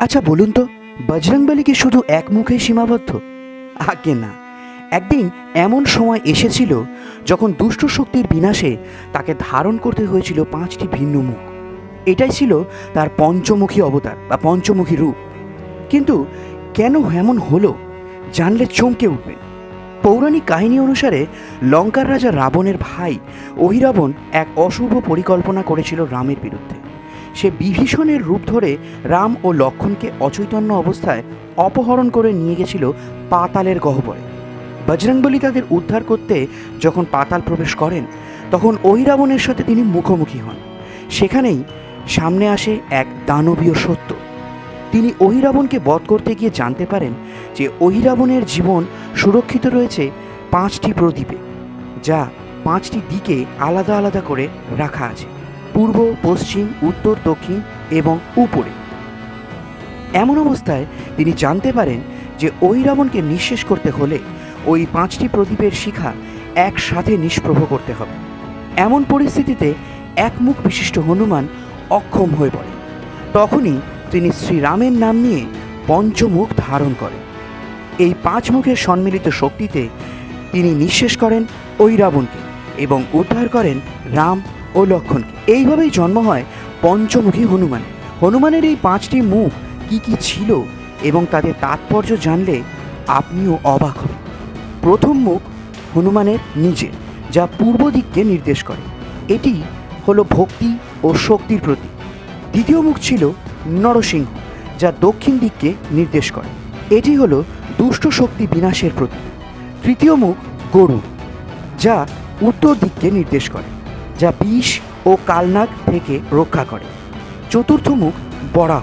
আচ্ছা বলুন তো বজরংবলী কি শুধু এক মুখে সীমাবদ্ধ? আগে না। একদিন এমন সময় এসেছিল, যখন দুষ্ট শক্তির বিনাশে তাকে ধারণ করতে হয়েছিল পাঁচটি ভিন্ন মুখ। এটাই ছিল তার পঞ্চমুখী অবতার, বা পঞ্চমুখী রূপ। কিন্তু কেন এমন হলো, জানলে চমকে উঠবেন পৌরাণিক কাহিনী অনুসারে লঙ্কার রাজা রাবণের ভাই অহিরাবণ এক অশুভ পরিকল্পনা করেছিল রামের বিরুদ্ধে। সে বিভীষণের রূপ ধরে রাম ও লক্ষণকে অচৈতন্য অবস্থায় অপহরণ করে নিয়ে গেছিল পাতালের গহ্বরে। বজরংবলী তাদের উদ্ধার করতে যখন পাতাল প্রবেশ করেন, তখন অহিরাবণের সাথে তিনি মুখোমুখি হন। সেখানেই সামনে আসে এক দানবীয় সত্য। তিনি অহিরাবণকে বধ করতে গিয়ে জানতে পারেন যে অহিরাবণের জীবন সুরক্ষিত রয়েছে পাঁচটি প্রদীপে, যা পাঁচটি দিকে আলাদা আলাদা করে রাখা আছে। পূর্ব, পশ্চিম, উত্তর, দক্ষিণ এবং উপরে। এমন অবস্থায় তিনি জানতে পারেন যে অহিরাবণকে নিঃশেষ করতে হলে ওই পাঁচটি প্রদীপের শিখা একসাথে নিষ্প্রভ করতে হবে। এমন পরিস্থিতিতে এক মুখ বিশিষ্ট হনুমান অক্ষম হয়ে পড়ে। তখনই তিনি শ্রীরামের নাম নিয়ে পঞ্চমুখ ধারণ করেন। এই পাঁচ মুখের সম্মিলিত শক্তিতে তিনি নিঃশেষ করেন ওই রাবণকে এবং উদ্ধার করেন রাম ও লক্ষণকে এইভাবেই জন্ম হয় পঞ্চমুখী হনুমান। হনুমানের এই পাঁচটি মুখ কি কি ছিল এবং তাদের তাৎপর্য জানলে আপনিও অবাক হবেন। প্রথম মুখ হনুমানের নিজে, যা পূর্ব দিককে নির্দেশ করে। এটি হলো ভক্তি ও শক্তির প্রতীক। দ্বিতীয় মুখ ছিল নরসিংহ, যা দক্ষিণ দিককে নির্দেশ করে। এটি হলো দুষ্ট শক্তি বিনাশের প্রতীক। তৃতীয় মুখ গরু, যা উত্তর দিককে নির্দেশ করে। যা বিষ ও কালনাগ থেকে রক্ষা করে। চতুর্থ মুখ, বরাহ,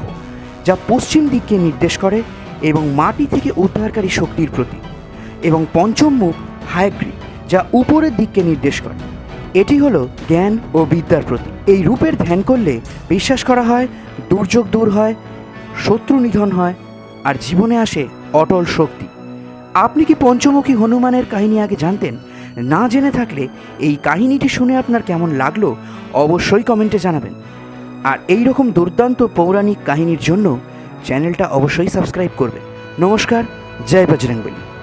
যা পশ্চিম দিককে নির্দেশ করে এবং মাটি থেকে উদ্ধারকারী শক্তির প্রতীক। এবং পঞ্চম মুখ হায়গ্রীব যা উপরের দিককে নির্দেশ করে। এটি হলো জ্ঞান ও বিদ্যার প্রতীক। এই রূপের ধ্যান করলে বিশ্বাস করা হয়, দুর্যোগ দূর হয়, শত্রু নিধন হয়, আর জীবনে আসে অটল শক্তি। আপনি কি পঞ্চমুখী হনুমানের কাহিনী আগে জানতেন? না জেনে থাকলে এই কাহিনীটি শুনে আপনার কেমন লাগল অবশ্যই কমেন্টে জানাবেন। আর এই রকম দুর্দান্ত পৌরাণিক কাহিনীর জন্য চ্যানেলটা অবশ্যই সাবস্ক্রাইব করবে নমস্কার, জয় বজরংবলী।